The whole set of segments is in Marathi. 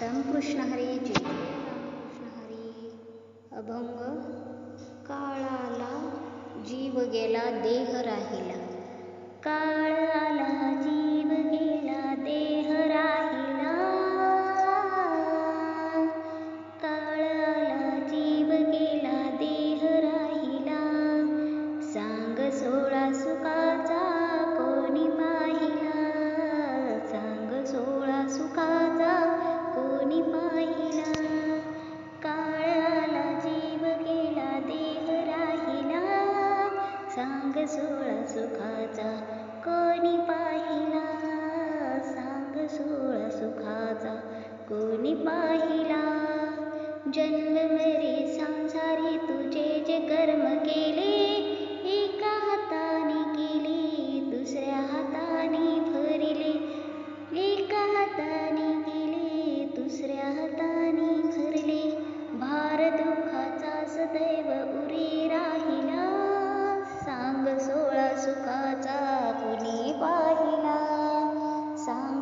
रामकृष्ण हरी जय. रामकृष्ण हरी. अभंग. काळाला जीव गेला देह राहिला. सोळा सुखाचा कोणी पाहिला? सांग सोळा सुखाचा कोणी पाहिला? जन्म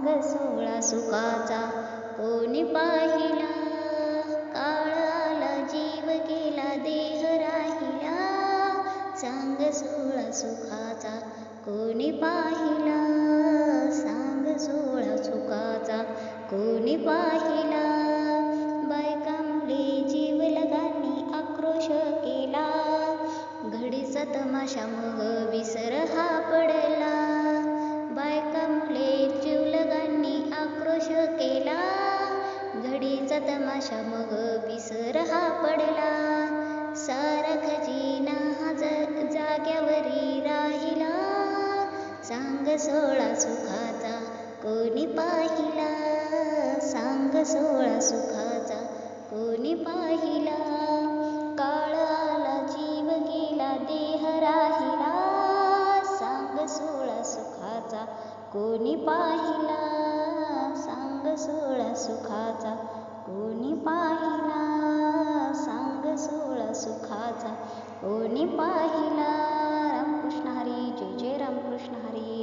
सांग सोळा सुखाचा कोणी पाहिला? काळाला जीव गेला देह राहिला. सांग सोळा सुखाचा कोणी पाहिला? सांग सोळा सुखाचा कोणी पाहिला? बायकामुळे जीव लगानी आक्रोश केला. घडीचा तमाशा मग विसर हा पडला. घडीचा तमाशा मग विसर हा पडला. सारा खजिना हा जाग्यावरी राहिला. सांग सोळा सुखाचा कोणी पाहिला? सांग सोळा सुखाचा कोणी पाहिला? काळाला जीव गेला देह राहिला. सांग सोळा सुखाचा कोणी पाहिला? सांग सोळा सुखाचा. कोणी पाहिला? सांग सोळा सुखाचा. कोणी पाहिला? रामकृष्ण हरी जय जय रामकृष्ण हरी.